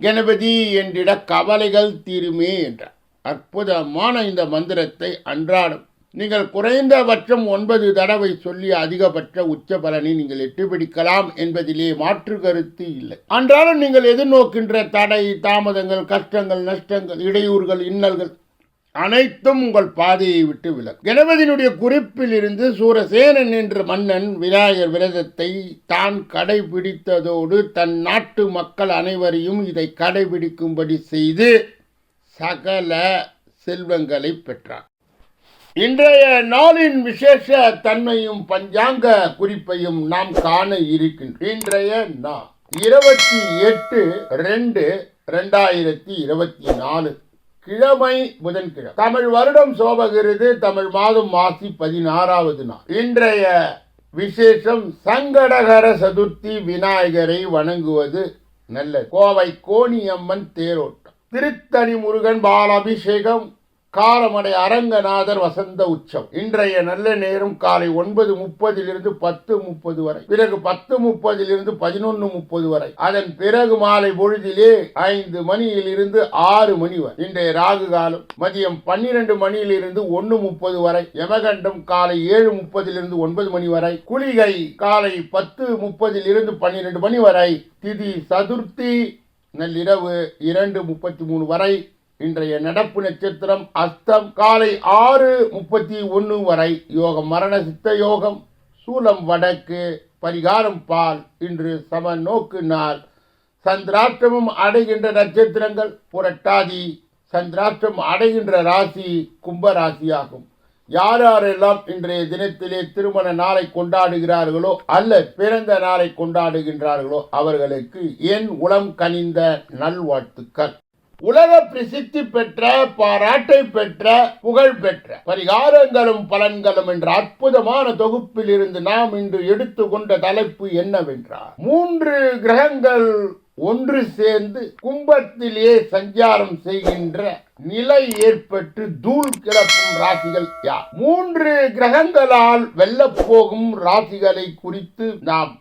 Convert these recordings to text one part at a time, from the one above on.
கணபதி என்றிட கவலைகள் தீருமே என்றார். அற்புதமான இந்த மந்திரத்தை அன்றாடம் நீங்கள் குறைந்தபட்சம் ஒன்பது தடவை சொல்லி அதிகபட்ச உச்ச பலனை நீங்கள் எட்டுப்பிடிக்கலாம் என்பதிலே மாற்று கருத்து இல்லை. அன்றாடம் நீங்கள் எதிர்நோக்கின்ற தடை தாமதங்கள் கஷ்டங்கள் நஷ்டங்கள் இடையூறுகள் இன்னல்கள் அனைத்தும் உங்கள் பாதையை விட்டு விலகும் கணபதியினுடைய குறிப்பில் இருந்து சூரசேனன் என்ற மன்னன் விநாயகர் விரதத்தை தான் கடைபிடித்ததோடு தன் நாட்டு மக்கள் அனைவரையும் இதை கடைபிடிக்கும்படி செய்து சகல செல்வங்களை பெற்றார் இன்றைய நாளின் விசேஷ தன்மையும் பஞ்சாங்க குறிப்பையும் நாம் காண இருக்கின்ற இன்றைய நாள் இருபத்தி எட்டு ரெண்டு ரெண்டாயிரத்தி இருபத்தி நாலு. கிழமை புதன்கிழமை. தமிழ் வருடம் சோபகிறது தமிழ் மாதம் மாசி பதினாறாவது நாள். இன்றைய விசேஷம் சங்கடகர சதுர்த்தி விநாயகரை வணங்குவது நல்லது. கோவை கோணியம்மன் தேரோட்டம். திருத்தணி முருகன் பாலாபிஷேகம் காலமடை அரங்கநாதர் வசந்த உற்சவம். இன்றைய நல்ல நேரம் காலை ஒன்பது முப்பதிலிருந்து பத்து முப்பது வரை. பிறகு பத்து முப்பதிலிருந்து பதினொன்று முப்பது வரை. அதன் பிறகு மாலை பொழுதிலே ஐந்து மணியிலிருந்து ஆறு மணி வரை. இன்றைய ராகு காலம் மதியம் பன்னிரண்டு மணியிலிருந்து ஒன்று முப்பது வரை. யமகண்டம் காலை ஏழு முப்பதிலிருந்து ஒன்பது மணி வரை. குளிகை காலை பத்து முப்பதிலிருந்து பன்னிரண்டு மணி வரை. திதி சதுர்த்தி நள்ளிரவு இரண்டு முப்பத்தி மூணு வரை. இன்றைய நடப்பு நட்சத்திரம் அஸ்தம் காலை ஆறு முப்பத்தி ஒன்று வரை. யோகம் மரண சித்த யோகம். சூலம் வடக்கு. பரிகாரம் பால். இன்று சம நோக்கு நாள். சந்திராஷ்டமம் அடைகின்ற நட்சத்திரங்கள். புரட்டாதி. சந்திராஷ்டம் அடைகின்ற ராசி கும்ப ராசியாகும் யார் யாரெல்லாம் இன்றைய தினத்திலே திருமண நாளை கொண்டாடுகிறார்களோ அல்ல பிறந்த நாளை கொண்டாடுகின்றார்களோ அவர்களுக்கு என் உளம் கனிந்த நல்வாழ்த்துக்கள். உலக பிரசித்தி பெற்ற பாராட்டை பெற்ற புகழ் பெற்ற பரிகாரங்களும் பலன்களும் என்ற அற்புதமான தொகுப்பில் இருந்து நாம் இன்று எடுத்துக்கொண்ட தலைப்பு என்னவென்றால் மூன்று கிரகங்கள் ஒன்று சேர்ந்து கும்பத்திலேயே சஞ்சாரம் செய்கின்ற நிலை ஏற்பட்டு தூள் கிளப்பும் ராசிகள் யார்? மூன்று கிரகங்களால் வெல்லப் போகும் ராசிகளை குறித்து நாம்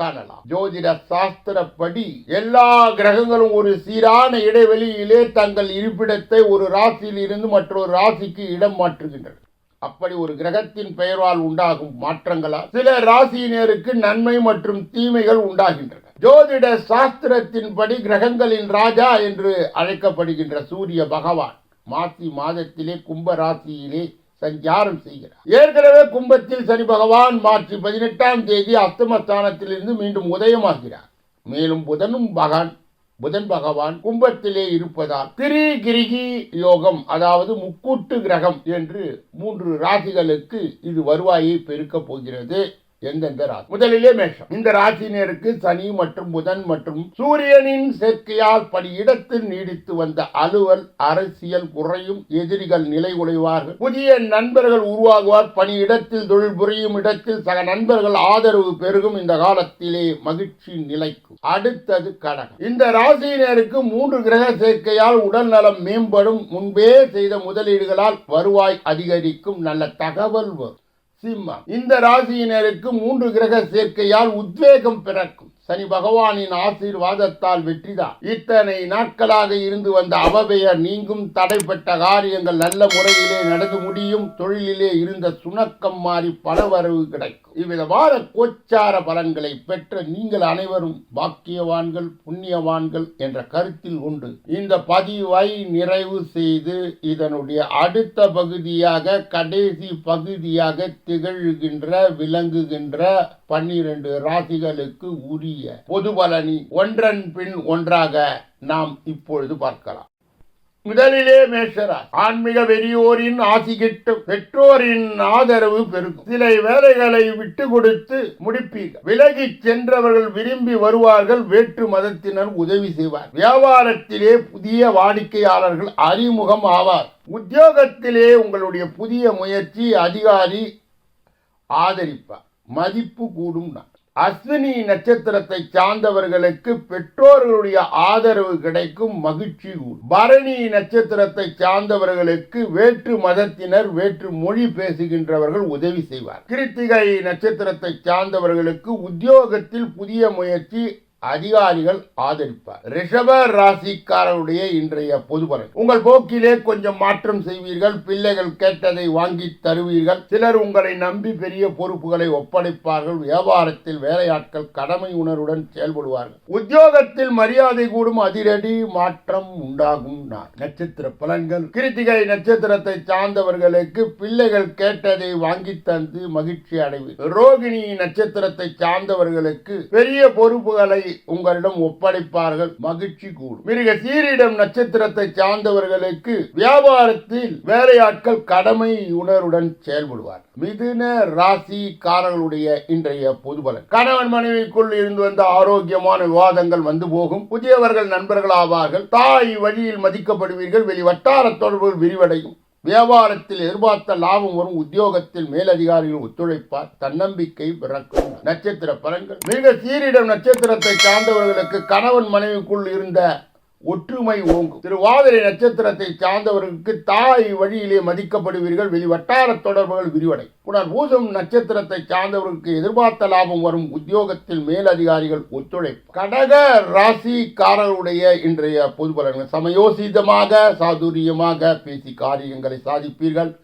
காணலாம். ஜோதிட சாஸ்திரப்படி எல்லா கிரகங்களும் ஒரு சீரான இடைவெளியிலே தங்கள் இருப்பிடத்தை ஒரு ராசியில் இருந்து மற்றொரு ராசிக்கு இடம் மாற்றுகின்றன. அப்படி ஒரு கிரகத்தின் பெயரால் உண்டாகும் மாற்றங்களால் சில ராசியினருக்கு நன்மை மற்றும் தீமைகள் உண்டாகின்றன. ஜோதிட சாஸ்திரத்தின்படி கிரகங்களின் ராஜா என்று அழைக்கப்படுகின்ற சூரிய பகவான் மாசி மாதத்திலே கும்ப ராசியிலே சஞ்சாரம் செய்கிறார். ஏற்கனவே கும்பத்தில் சனி பகவான் மார்ச் பதினெட்டாம் தேதி அஸ்தமஸ்தானத்திலிருந்து மீண்டும் உதயமாகிறார். மேலும் புதனும் பகவான் புதன் பகவான் கும்பத்திலே இருப்பதால் திரி கிரிகி யோகம் அதாவது முக்கூட்டு கிரகம் என்று மூன்று ராசிகளுக்கு இது வருவாயை பெருக்கப் போகிறது. எந்தெந்த ராசி? முதலிலே மேஷம். இந்த ராசினருக்கு சனி மற்றும் புதன் மற்றும் சூரியனின் சேர்க்கையால் படி இடத்தில் நீடித்து வந்த அலுவல் அரசியல் குறையும் எதிரிகள் நிலை உடைவார்கள் புதிய நண்பர்கள் உருவாகுவார். பணி இடத்தில் தொழில் புரியும் இடத்தில் சக நண்பர்கள் ஆதரவு பெருகும். இந்த காலத்திலே மகிழ்ச்சி நிலைக்கும். அடுத்தது கடகம். இந்த ராசியினருக்கு மூன்று கிரக சேர்க்கையால் உடல் நலம் மேம்படும். முன்பே செய்த முதலீடுகளால் வருவாய் அதிகரிக்கும். நல்ல தகவல் வரும். சிம்மம். இந்த ராசியினருக்கு மூன்று கிரக சேர்க்கையால் உத்வேகம் பிறக்கும். சனி பகவானின் ஆசீர்வாதத்தால் வெற்றிதான் இத்தனை நாட்களாக இருந்து வந்த அவபெயர் நீங்கும் தடைப்பட்ட காரியங்கள் நல்ல முறையிலே நடந்து முடியும். தொழிலிலே இருந்த சுணக்கம் மாறி பணவரவு கிடைக்கும். இவ்விதமான கோச்சார பலன்களை பெற்ற நீங்கள் அனைவரும் பாக்கியவான்கள் புண்ணியவான்கள் என்ற கருத்தில் உண்டு. இந்த பதிவை நிறைவு செய்து இதனுடைய அடுத்த பகுதியாக கடைசி பகுதியாக திகழ்கின்ற விளங்குகின்ற பன்னிரண்டு ராசிகளுக்கு உரிய பொது பலனி ஒன்றன் பின் ஒன்றாக நாம் இப்பொழுது பார்க்கலாம். முதலிலே மேஷரா ஆன்மீக வெறியோரின் ஆசி கிட்டும் பெற்றோரின் ஆதரவு பெருகும். சில வேலைகளை விட்டு கொடுத்து முடிப்பீர்கள். விலகிச் சென்றவர்கள் விரும்பி வருவார்கள். வேற்று மதத்தினர் உதவி செய்வார். வியாபாரத்திலே புதிய வாடிக்கையாளர்கள் அறிமுகம் ஆவார். உத்தியோகத்திலே உங்களுடைய புதிய முயற்சி அதிகாரி ஆதரிப்பார். மதிப்பு கூடும் நான் அஸ்வினி நட்சத்திரத்தை சார்ந்தவர்களுக்கு பெற்றோர்களுடைய ஆதரவு கிடைக்கும் மகிழ்ச்சி பரணி நட்சத்திரத்தை சார்ந்தவர்களுக்கு வேற்று மதத்தினர் வேற்று மொழி பேசுகின்றவர்கள் உதவி செய்வார் கிருத்திகை நட்சத்திரத்தை சார்ந்தவர்களுக்கு உத்தியோகத்தில் புதிய முயற்சி அதிகாரிகள் ஆதரிப்பார். ரிஷப ராசிக்காரருடைய இன்றைய பொதுபலன் உங்கள் போக்கிலே கொஞ்சம் மாற்றம் செய்வீர்கள் பிள்ளைகள் கேட்டதை வாங்கி தருவீர்கள். சிலர் உங்களை நம்பி பெரிய பொறுப்புகளை ஒப்படைப்பார்கள் வியாபாரத்தில் வேலையாட்கள் கடமை உணர்வுடன் செயல்படுவார்கள். உத்தியோகத்தில் மரியாதை கூடும் அதிரடி மாற்றம் உண்டாகும் நான் நட்சத்திர பலன்கள். கிருத்திகை நட்சத்திரத்தை சார்ந்தவர்களுக்கு பிள்ளைகள் கேட்டதை வாங்கி தந்து மகிழ்ச்சி அடைவு ரோகிணி நட்சத்திரத்தை சார்ந்தவர்களுக்கு பெரிய பொறுப்புகளை உங்களிடம் ஒப்படைப்பார்கள். மகிழ்ச்சி கூடும். மிருக சீரிடம் நட்சத்திரத்தை சார்ந்தவர்களுக்கு வியாபாரத்தில் வேலையாட்கள் கடமை உணர்வுடன் செயல்படுவார். மிதுன ராசிக்காரர்களுடைய இன்றைய பொதுபலன் கணவன் மனைவிக்குள் இருந்து வந்த ஆரோக்கியமான விவாதங்கள் வந்து போகும். புதியவர்கள் நண்பர்கள் ஆவார்கள் தாய் வழியில் மதிக்கப்படுவீர்கள். வெளி வட்டார தொடர்புகள் விரிவடையும். வியாபாரத்தில் எதிர்பார்த்த லாபம் வரும் உத்தியோகத்தில் மேலதிகாரிகள் ஒத்துழைப்பார் தன்னம்பிக்கை பிறக்கும். நட்சத்திர பலன்கள். மிக சீரிடம் நட்சத்திரத்தை சார்ந்தவர்களுக்கு கணவன் மனைவிக்குள் இருந்த ஒற்றுமை ஓங்கும். திருவாதிரை நட்சத்திரத்தை சார்ந்தவர்களுக்கு தாய் வழியிலே மதிக்கப்படுவீர்கள். வெளி வட்டார தொடர்புகள் விரிவடை. உடன் பூசம் நட்சத்திரத்தை சார்ந்தவர்களுக்கு எதிர்பார்த்த லாபம் வரும். உத்தியோகத்தில் மேலதிகாரிகள் ஒத்துழைப்பு. கடக ராசிக்காரருடைய இன்றைய பொது பலன்கள். சமயோசிதமாக சாதுரியமாக பேசி காரியங்களை சாதிப்பீர்கள்.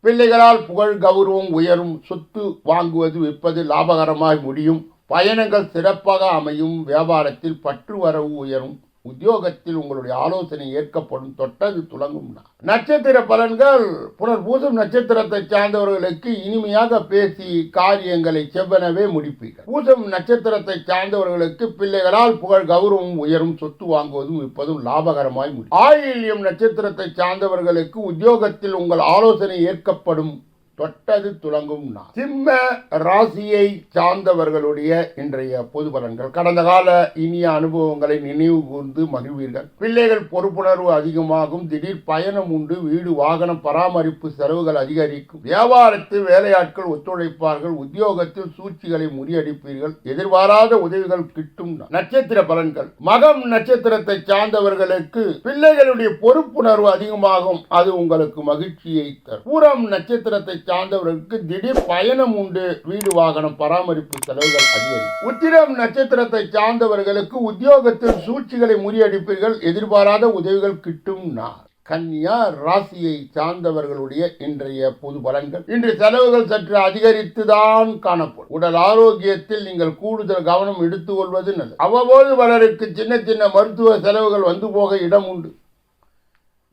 பிள்ளைகளால் புகழ் கௌரவம் உயரும் சொத்து வாங்குவது விற்பது லாபகரமாய் முடியும். பயணங்கள் சிறப்பாக அமையும். வியாபாரத்தில் பற்று வரவு உயரும். உத்தியோகத்தில் உங்களுடைய ஆலோசனை ஏற்கப்படும் தொட்டது துலங்கும் நட்சத்திர பலன்கள் புனர்பூசம் நட்சத்திரத்தை சார்ந்தவர்களுக்கு இனிமையாக பேசி காரியங்களை செவ்வனவே முடிப்பீர்கள். பூசம் நட்சத்திரத்தை சார்ந்தவர்களுக்கு பிள்ளைகளால் புகழ் கௌரவம் உயரும் சொத்து வாங்குவதும் விற்பதும் லாபகரமாய் முடியும். ஆயில்யம் நட்சத்திரத்தை சார்ந்தவர்களுக்கு உத்தியோகத்தில் உங்கள் ஆலோசனை ஏற்கப்படும் தொட்டது துளங்கும் நான் சிம்ம ராசியை சார்ந்தவர்களுடைய இன்றைய பொது பலன்கள். கடந்த கால இனிய அனுபவங்களை நினைவு கூர்ந்து மகிழ்வீர்கள். பிள்ளைகள் பொறுப்புணர்வு அதிகமாகும். திடீர் பயணம் உண்டு. வீடு வாகனம் பராமரிப்பு செலவுகள் அதிகரிக்கும். வியாபாரத்தில் வேலையாட்கள் ஒத்துழைப்பார்கள். உத்தியோகத்தில் சூழ்ச்சிகளை முறியடிப்பீர்கள். எதிர்பாராத உதவிகள் கிட்டும் நட்சத்திர பலன்கள். மகம் நட்சத்திரத்தை சார்ந்தவர்களுக்கு பிள்ளைகளுடைய பொறுப்புணர்வு அதிகமாகும். அது உங்களுக்கு மகிழ்ச்சியை தரும். பூரம் நட்சத்திரத்தை சார்ந்தவர்களுக்கு திடீர் பயணம் உண்டு. வீடு வாகனம் பராமரிப்பு செலவுகள் அதிகரிக்கும். உத்திரம் நட்சத்திரத்தை சார்ந்தவர்களுக்கு உத்தியோகத்தில் சூழ்ச்சிகளை முறியடிப்பீர்கள். எதிர்பாராத உதவிகள் கிட்டும் நாள். கன்னியா ராசியை சார்ந்தவர்களுடைய இன்றைய பொது பலன்கள். இன்று செலவுகள் சற்று அதிகரித்துதான் காணப்படும். உடல் ஆரோக்கியத்தில் நீங்கள் கூடுதல் கவனம் எடுத்துக்கொள்வது நல்லது. அவ்வப்போது பலருக்கு சின்ன சின்ன மருத்துவ செலவுகள் வந்து போக இடம் உண்டு.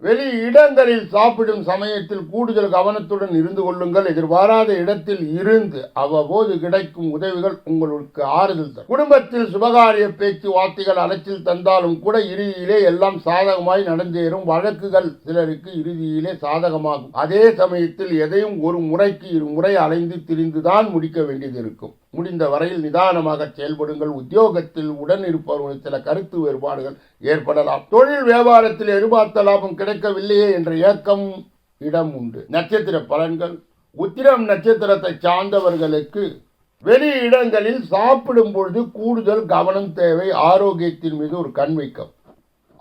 வெளி இடங்களில் சாப்பிடும் சமயத்தில் கூடுதல் கவனத்துடன் இருந்து கொள்ளுங்கள். எதிர்பாராத இடத்தில் இருந்து அவ்வப்போது கிடைக்கும் உதவிகள் உங்களுக்கு ஆறுதல் தரும். குடும்பத்தில் சுபகாரிய பேச்சு வார்த்தைகள் அலைச்சல் தந்தாலும் கூட இறுதியிலே எல்லாம் சாதகமாய் நடந்தேறும். வழக்குகள் சிலருக்கு இறுதியிலே சாதகமாகும். அதே சமயத்தில் எதையும் ஒரு முறைக்கு இரு முறை அலைந்து திரிந்துதான் முடிக்க வேண்டியது இருக்கும். முடிந்த வரையில் நிதானமாக செயல்படுங்கள். உத்தியோகத்தில் உடன் இருப்பவர்கள் சில கருத்து வேறுபாடுகள் ஏற்படலாம். தொழில் வியாபாரத்தில் எதிர்பார்த்த லாபம் கிடைக்கவில்லையே என்ற ஏக்கம் இடம் உண்டு. நட்சத்திர பலன்கள். உத்திரம் நட்சத்திரத்தை சார்ந்தவர்களுக்கு வெளி இடங்களில் சாப்பிடும் பொழுது கூடுதல் கவனம் தேவை. ஆரோக்கியத்தின் மீது ஒரு கண் வைக்கம்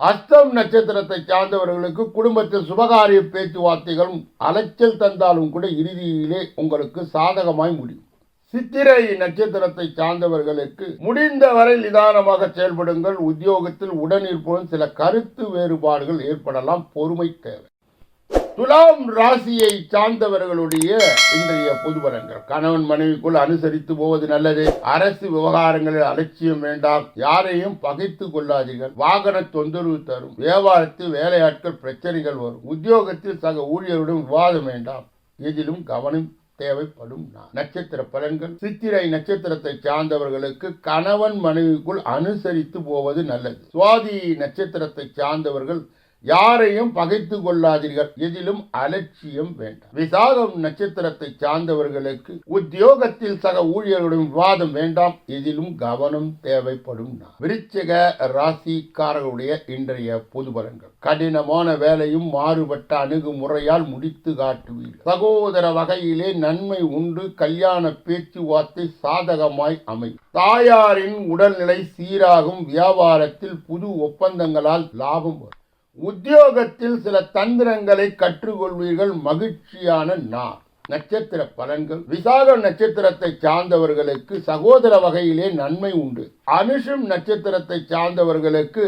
அஸ்தம் நட்சத்திரத்தை சார்ந்தவர்களுக்கு குடும்பத்தில் சுபகாரிய பேச்சுவார்த்தைகளும் அலைச்சல் தந்தாலும் கூட இறுதியிலே உங்களுக்கு சாதகமாய் முடியும். சித்திரை நட்சத்திரத்தை சார்ந்தவர்களுக்கு முடிந்தவரை நிதானமாக செயல்படுங்கள். உத்தியோகத்தில் உடன் இருப்பதும் சில கருத்து வேறுபாடுகள் ஏற்படலாம். பொறுமை தேவை. துலாம் ராசியை சார்ந்தவர்களுடைய இன்றைய பொதுவரங்கள். கணவன் மனைவிக்குள் அனுசரித்து போவது நல்லது. அரசு விவகாரங்களில் அலட்சியம் வேண்டாம். யாரையும் பகைத்து கொள்ளாதீர்கள். வாகன தொந்தரவு தரும். வியாபாரத்தில் வேலையாட்கள் பிரச்சனைகள் வரும். உத்தியோகத்தில் சக ஊழியருடன் விவாதம் வேண்டாம். இதிலும் கவனம் தேவைப்படும் நட்சத்திர பலன்கள். சித்திரை நட்சத்திரத்தை சார்ந்தவர்களுக்கு கணவன் மனைவிக்குள் அனுசரித்து போவது நல்லது. சுவாதி நட்சத்திரத்தை சார்ந்தவர்கள் யாரையும் பகைத்து கொள்ளாதீர்கள். எதிலும் அலட்சியம் வேண்டாம். விசாகம் நட்சத்திரத்தை சார்ந்தவர்களுக்கு உத்தியோகத்தில் சக ஊழியர்களுடன் விவாதம் வேண்டாம். எதிலும் கவனம் தேவைப்படும் விருச்சக விருச்சிக ராசிக்காரர்களுடைய இன்றைய பொது பலன்கள் கடினமான வேலையும் மாறுபட்ட அணுகுமுறையால் முடித்து காட்டுவீர்கள். சகோதர வகையிலே நன்மை உண்டு. கல்யாண பேச்சுவார்த்தை சாதகமாய் அமையும். தாயாரின் உடல்நிலை சீராகும். வியாபாரத்தில் புது ஒப்பந்தங்களால் லாபம் வரும். உத்தியோகத்தில் சில தந்திரங்களை கற்றுக்கொள்வீர்கள் மகிழ்ச்சியான நாள். நட்சத்திர பலன்கள். விசாக நட்சத்திரத்தை சார்ந்தவர்களுக்கு சகோதர வகையிலே நன்மை உண்டு. அனுஷம் நட்சத்திரத்தை சார்ந்தவர்களுக்கு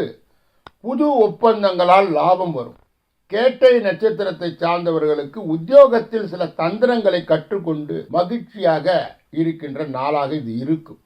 புது ஒப்பந்தங்களால் லாபம் வரும். கேட்டை நட்சத்திரத்தை சார்ந்தவர்களுக்கு உத்தியோகத்தில் சில தந்திரங்களை கற்றுக்கொண்டு மகிழ்ச்சியாக இருக்கின்ற நாளாக இது இருக்கும்.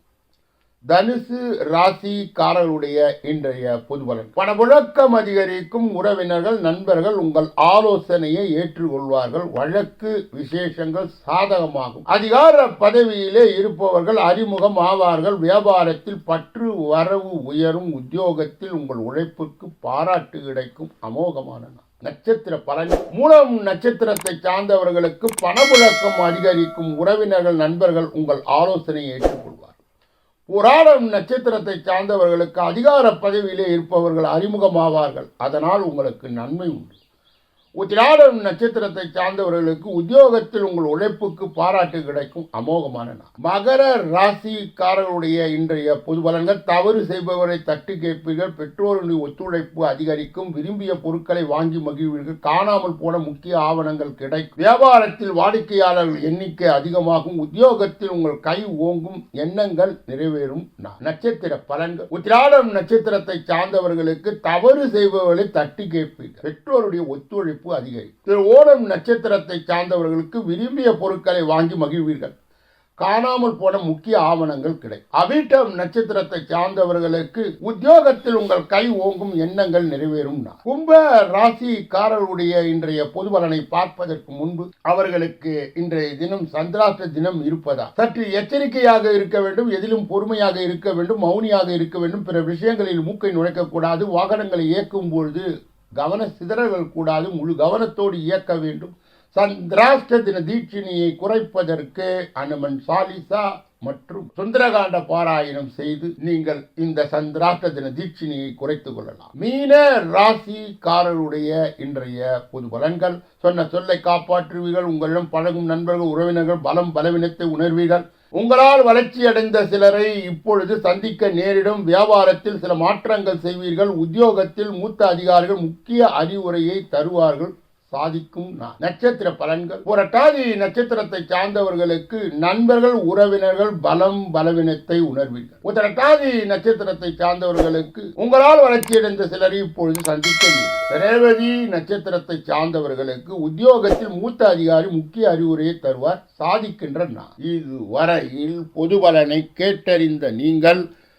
தனுசு ராசிக்காரர்களுடைய இன்றைய பொதுபலன் பணப்புழக்கம் அதிகரிக்கும் உறவினர்கள் நண்பர்கள் உங்கள் ஆலோசனையை ஏற்றுக்கொள்வார்கள். வழக்கு விசேஷங்கள் சாதகமாகும். அதிகார பதவியிலே இருப்பவர்கள் அறிமுகம் ஆவார்கள். வியாபாரத்தில் பற்று வரவு உயரும். உத்தியோகத்தில் உங்கள் உழைப்புக்கு பாராட்டு கிடைக்கும். அமோகமான நட்சத்திர பலன். மூலம் நட்சத்திரத்தை சார்ந்தவர்களுக்கு பணப்புழக்கம் அதிகரிக்கும். உறவினர்கள் நண்பர்கள் உங்கள் ஆலோசனையை ஏற்றுக்கொள்வார் புராணம் நட்சத்திரத்தை சார்ந்தவர்களுக்கு அதிகார பதவியிலே இருப்பவர்கள் அறிமுகமாவார்கள். அதனால் உங்களுக்கு நன்மை உண்டு. உத்திராடம் நட்சத்திரத்தை சார்ந்தவர்களுக்கு உத்தியோகத்தில் உங்கள் உழைப்புக்கு பாராட்டு கிடைக்கும். அமோகமான நாள். மகர ராசிக்காரர்களுடைய இன்றைய பொது பலன்கள் தவறு செய்பவரை தட்டு கேட்பீர்கள். பெற்றோருடைய ஒத்துழைப்பு அதிகரிக்கும். விரும்பிய பொருட்களை வாங்கி மகிழ்வீர்கள். காணாமல் போன முக்கிய ஆவணங்கள் கிடைக்கும். வியாபாரத்தில் வாடிக்கையாளர்கள் எண்ணிக்கை அதிகமாகும். உத்தியோகத்தில் உங்கள் கை ஓங்கும். எண்ணங்கள் நிறைவேறும். நாள். நட்சத்திர பலன்கள். உத்திராடம் நட்சத்திரத்தை சார்ந்தவர்களுக்கு தவறு செய்பவர்களை தட்டி கேட்பீர்கள். பெற்றோருடைய ஒத்துழைப்பு அதிகரிக்கும் திரு ஓணம் நட்சத்திரத்தை சார்ந்தவர்களுக்கு விரும்பிய பொருட்களை வாங்கி மகிழ்வீர்கள். காணாமல் போன முக்கிய ஆவணங்கள் கிடைக்கும் அவிட்டம் நட்சத்திரத்தை சார்ந்தவர்களுக்கு உத்தியோகத்தில் உங்கள் கை ஓங்கும் எண்ணங்கள் நிறைவேறும் கும்ப ராசிக்காரருடைய இன்றைய பொது பலனை பார்ப்பதற்கு முன்பு அவர்களுக்கு இன்றைய தினம் சந்திராஷ்ட தினம் இருப்பதா? சற்று எச்சரிக்கையாக இருக்க வேண்டும் எதிலும் பொறுமையாக இருக்க வேண்டும் மௌனியாக இருக்க வேண்டும் பிற விஷயங்களில் மூக்கை நுழைக்கக்கூடாது வாகனங்களை இயக்கும் பொழுது கவன சிதறல்கள் கூடாது முழு கவனத்தோடு இயக்க வேண்டும். சந்திராஷ்ட தின தீட்சிணியை குறைப்பதற்கு அனுமன் சாலிசா மற்றும் சுந்தரகாண்ட பாராயணம் செய்து நீங்கள் இந்த சந்திராஷ்ட தின தீட்சிணியை குறைத்துக் கொள்ளலாம். மீன ராசிக்காரருடைய இன்றைய பொது பலன்கள். சொன்ன சொல்லை காப்பாற்றுவீர்கள். உங்களிடம் பழகும் நண்பர்கள் உறவினர்கள் பலம் பலவீனத்தை உணர்வீர்கள். உங்களால் வளர்ச்சி அடைந்த சிலரை இப்பொழுது சந்திக்க நேரிடும். வியாபாரத்தில் சில மாற்றங்கள் செய்வீர்கள். உத்தியோகத்தில் மூத்த அதிகாரிகள் முக்கிய அறிவுரையை தருவார்கள். சாதிக்கும் நான் நட்சத்திர பலன்கள். புரட்டாதி நட்சத்திரத்தை சார்ந்தவர்களுக்கு நண்பர்கள் உறவினர்கள் பலம் பலவீனத்தை உணர்வீர்கள். உத்தரட்டாதி நட்சத்திரத்தை சார்ந்தவர்களுக்கு உங்களால் வளர்ச்சியடைந்த சிலரை இப்பொழுது சந்திக்க ரேவதி நட்சத்திரத்தை சார்ந்தவர்களுக்கு உத்தியோகத்தில் மூத்த அதிகாரி முக்கிய அறிவுரையை தருவார் சாதிக்கின்ற நான் இதுவரையில் பொது பலனை கேட்டறிந்த நீங்கள்